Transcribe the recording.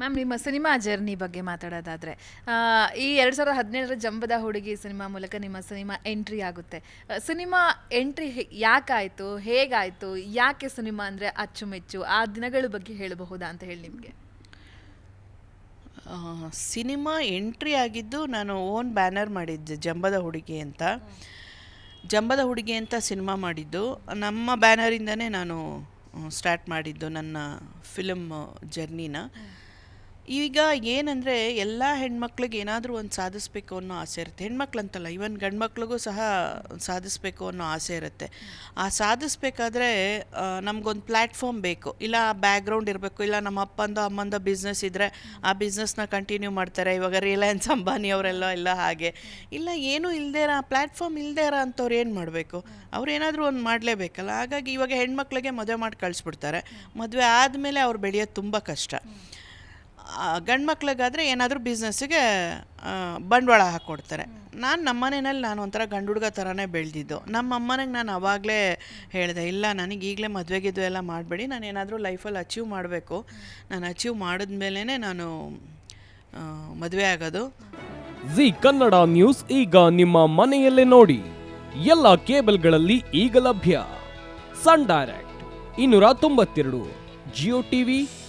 Ma'am ನಿಮ್ಮ cinema journey ಬಗ್ಗೆ ಮಾತಾಡೋದಾದರೆ ಈ ಎರಡು ಸಾವಿರದ ಹದಿನೇಳರ ಜಂಬದ ಹುಡುಗಿ ಸಿನಿಮಾ ಮೂಲಕ ನಿಮ್ಮ ಸಿನಿಮಾ ಎಂಟ್ರಿ ಆಗುತ್ತೆ. ಸಿನಿಮಾ ಎಂಟ್ರಿ ಯಾಕಾಯಿತು, ಹೇಗಾಯಿತು, ಯಾಕೆ ಸಿನಿಮಾ ಅಂದರೆ ಅಚ್ಚುಮೆಚ್ಚು, ಆ ದಿನಗಳ ಬಗ್ಗೆ ಹೇಳಬಹುದಾ ಅಂತ ಹೇಳಿ ನಿಮಗೆ? ಸಿನಿಮಾ ಎಂಟ್ರಿ ಆಗಿದ್ದು ನಾನು ಓನ್ ಬ್ಯಾನರ್ ಮಾಡಿದ್ದೆ, ಜಂಬದ ಹುಡುಗಿ ಅಂತ. ಜಂಬದ ಹುಡುಗಿ ಅಂತ ಸಿನಿಮಾ ಮಾಡಿದ್ದು. ನಮ್ಮ ಬ್ಯಾನರಿಂದನೇ ನಾನು, ಸ್ಟಾರ್ಟ್ ಮಾಡಿದ್ದು ನನ್ನ ಫಿಲಮ್ ಜರ್ನಿನ. ಈಗ ಏನಂದರೆ ಎಲ್ಲ ಹೆಣ್ಮಕ್ಳಿಗೆ ಏನಾದರೂ ಒಂದು ಸಾಧಿಸ್ಬೇಕು ಅನ್ನೋ ಆಸೆ ಇರುತ್ತೆ. ಹೆಣ್ಮಕ್ಳಂತಲ್ಲ ಈವನ್ ಗಂಡ್ಮಕ್ಳಿಗೂ ಸಹ ಸಾಧಿಸ್ಬೇಕು ಅನ್ನೋ ಆಸೆ ಇರುತ್ತೆ. ಆ ಸಾಧಿಸ್ಬೇಕಾದ್ರೆ ನಮಗೊಂದು ಪ್ಲ್ಯಾಟ್ಫಾರ್ಮ್ ಬೇಕು. ಇಲ್ಲ ಬ್ಯಾಕ್ಗ್ರೌಂಡ್ ಇರಬೇಕು, ಇಲ್ಲ ನಮ್ಮ ಅಪ್ಪಂದು ಅಮ್ಮಂದೋ ಬಿಸ್ನೆಸ್ ಇದ್ದರೆ ಆ ಬಿಸ್ನೆಸ್ನ ಕಂಟಿನ್ಯೂ ಮಾಡ್ತಾರೆ. ಇವಾಗ ರಿಲಯನ್ಸ್ ಅಂಬಾನಿ ಅವರೆಲ್ಲ ಎಲ್ಲ ಹಾಗೆ. ಇಲ್ಲ, ಏನೂ ಇಲ್ಲದೇ ಇರೋ ಪ್ಲ್ಯಾಟ್ಫಾರ್ಮ್ ಇಲ್ಲದೇ ಇರೋ ಅಂಥವ್ರು ಏನು ಮಾಡಬೇಕು? ಅವ್ರು ಏನಾದರೂ ಒಂದು ಮಾಡಲೇಬೇಕಲ್ಲ. ಹಾಗಾಗಿ ಇವಾಗ ಹೆಣ್ಮಕ್ಳಿಗೆ ಮದುವೆ ಮಾಡಿ ಕಳಿಸ್ಬಿಡ್ತಾರೆ. ಮದುವೆ ಆದಮೇಲೆ ಅವ್ರು ಬೆಳೆಯೋದು ತುಂಬ ಕಷ್ಟ. ಗಂಡು ಮಕ್ಳಿಗಾದರೆ ಏನಾದರೂ ಬಿಸ್ನೆಸ್ಸಿಗೆ ಬಂಡವಾಳ ಹಾಕ್ಕೊಡ್ತಾರೆ ನಾನು ನಮ್ಮ ಮನೆಯಲ್ಲಿ ನಾನು ಒಂಥರ ಗಂಡು ಹುಡುಗ ಥರನೇ ಬೆಳೆದಿದ್ದು. ನಮ್ಮ ಅಮ್ಮನಿಗೆ ನಾನು ಅವಾಗಲೇ ಹೇಳಿದೆ, ಇಲ್ಲ, ನನಗೆ ಈಗಲೇ ಮದುವೆಗಿದ್ದು ಎಲ್ಲ ಮಾಡಬೇಡಿ. ನಾನು ಏನಾದರೂ ಲೈಫಲ್ಲಿ ಅಚೀವ್ ಮಾಡಬೇಕು. ನಾನು ಅಚೀವ್ ಮಾಡಿದ್ಮೇಲೇ ನಾನು ಮದುವೆ ಆಗೋದು. ಜಿ ಕನ್ನಡ ನ್ಯೂಸ್ ಈಗ ನಿಮ್ಮ ಮನೆಯಲ್ಲೇ ನೋಡಿ. ಎಲ್ಲ ಕೇಬಲ್ಗಳಲ್ಲಿ ಈಗ ಲಭ್ಯ. ಸನ್ ಡೈರೆಕ್ಟ್, ಇನ್ನೂರ ತೊಂಬತ್ತೆರಡು ಜಿಯೋ ಟಿವಿ